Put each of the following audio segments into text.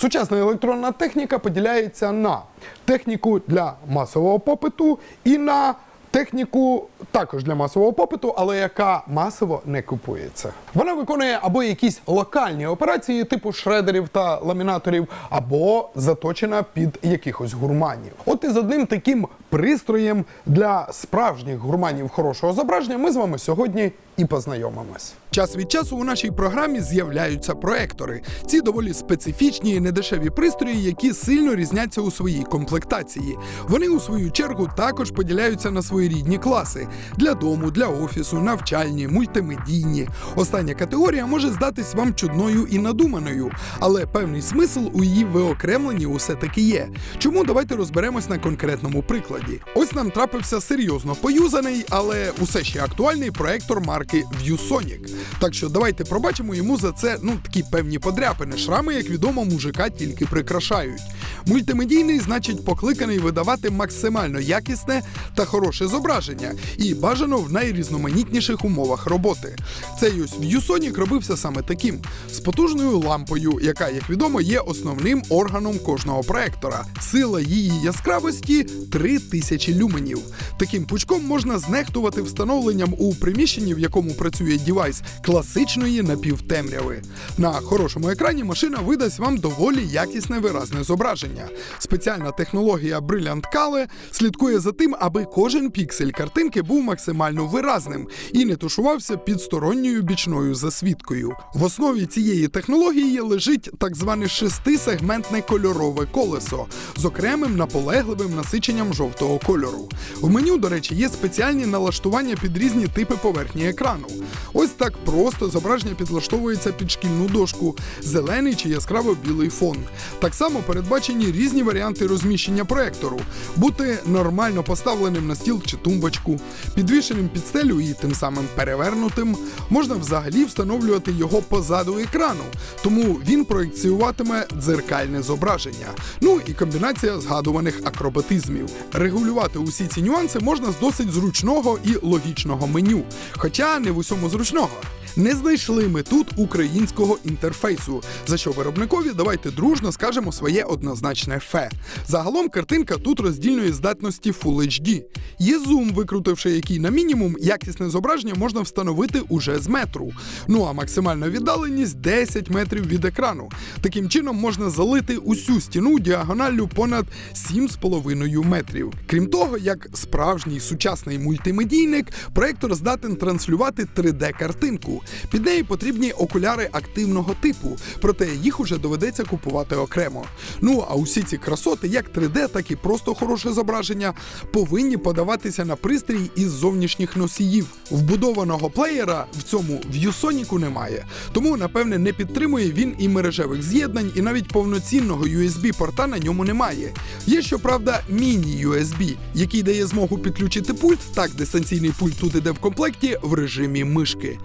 Сучасна електронна техніка поділяється на техніку для масового попиту і на техніку також для масового попиту, але яка масово не купується. Вона виконує або якісь локальні операції, типу шредерів та ламінаторів, або заточена під якихось гурманів. От із одним таким пристроєм для справжніх гурманів хорошого зображення ми з вами сьогодні і познайомимось. Час від часу у нашій програмі з'являються проектори. Ці доволі специфічні і недешеві пристрої, які сильно різняться у своїй комплектації. Вони у свою чергу також поділяються на своєрідні класи для дому, для офісу, навчальні, мультимедійні. Остання категорія може здатись вам чудною і надуманою, але певний смисл у її виокремленні усе таки є. Чому давайте розберемось на конкретному прикладі? Ось нам трапився серйозно поюзаний, але усе ще актуальний проектор марки ViewSonic. Так що давайте пробачимо йому за це ну такі певні подряпини. Шрами, як відомо, мужика тільки прикрашають. Мультимедійний, значить, покликаний видавати максимально якісне та хороше зображення, і бажано в найрізноманітніших умовах роботи. Цей ось ViewSonic робився саме таким: з потужною лампою, яка, як відомо, є основним органом кожного проектора. Сила її яскравості 3000 люменів. Таким пучком можна знехтувати встановленням у приміщенні, в якому працює дівайс, класичної напівтемряви. На хорошому екрані машина видасть вам доволі якісне виразне зображення. Спеціальна технологія Brilliant Color слідкує за тим, аби кожен піксель картинки був максимально виразним і не тушувався під сторонньою бічною засвідкою. В основі цієї технології лежить так зване шестисегментне кольорове колесо з окремим наполегливим насиченням жовтого кольору. В меню, до речі, є спеціальні налаштування під різні типи поверхні екрану. Ось так просто зображення підлаштовується під шкільну дошку, зелений чи яскраво білий фон. Так само передбачені різні варіанти розміщення проектору: бути нормально поставленим на стіл чи тумбочку, підвішеним під стелю і тим самим перевернутим. Можна взагалі встановлювати його позаду екрану, тому він проєкціюватиме дзеркальне зображення. Ну і комбінація згадуваних акробатизмів. Регулювати усі ці нюанси можна з досить зручного і логічного меню, хоча не в усьому зручного. Не знайшли ми тут українського інтерфейсу, за що виробникові давайте дружно скажемо своє однозначне фе. Загалом картинка тут роздільної здатності Full HD. Є зум, викрутивши який на мінімум, якісне зображення можна встановити уже з метру. Ну а максимальна віддаленість 10 метрів від екрану. Таким чином можна залити усю стіну діагоналлю понад 7,5 метрів. Крім того, як справжній сучасний мультимедійник, проектор здатен транслювати 3D-картинку. Під неї потрібні окуляри активного типу, проте їх уже доведеться купувати окремо. Ну а усі ці красоти, як 3D, так і просто хороше зображення, повинні подаватися на пристрій із зовнішніх носіїв. Вбудованого плеєра в цьому ViewSonic немає, тому напевне не підтримує він і мережевих з'єднань, і навіть повноцінного USB-порта на ньому немає. Є щоправда міні-USB, який дає змогу підключити пульт, так дистанційний пульт тут іде в комплекті в режимі мишки.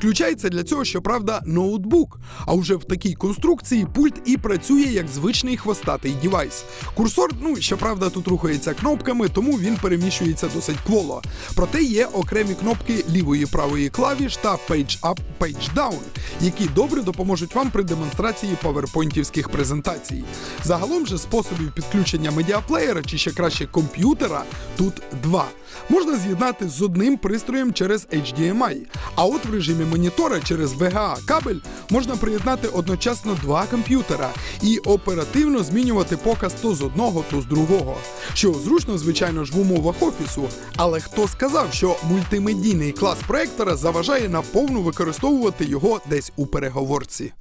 Підключається для цього, щоправда, ноутбук. А вже в такій конструкції пульт і працює як звичний хвостатий дівайс. Курсор, ну щоправда, тут рухається кнопками, тому він переміщується досить кволо. Проте є окремі кнопки лівої правої клавіш та Page Up, Page Down, які добре допоможуть вам при демонстрації паверпойнтівських презентацій. Загалом же способів підключення медіаплеєра чи ще краще комп'ютера тут два. Можна з'єднати з одним пристроєм через HDMI, а от в режимі монітора через VGA кабель можна приєднати одночасно два комп'ютера і оперативно змінювати показ то з одного, то з другого. Що зручно, звичайно ж, в умовах офісу. Але хто сказав, що мультимедійний клас проектора заважає наповну використовувати його десь у переговорці?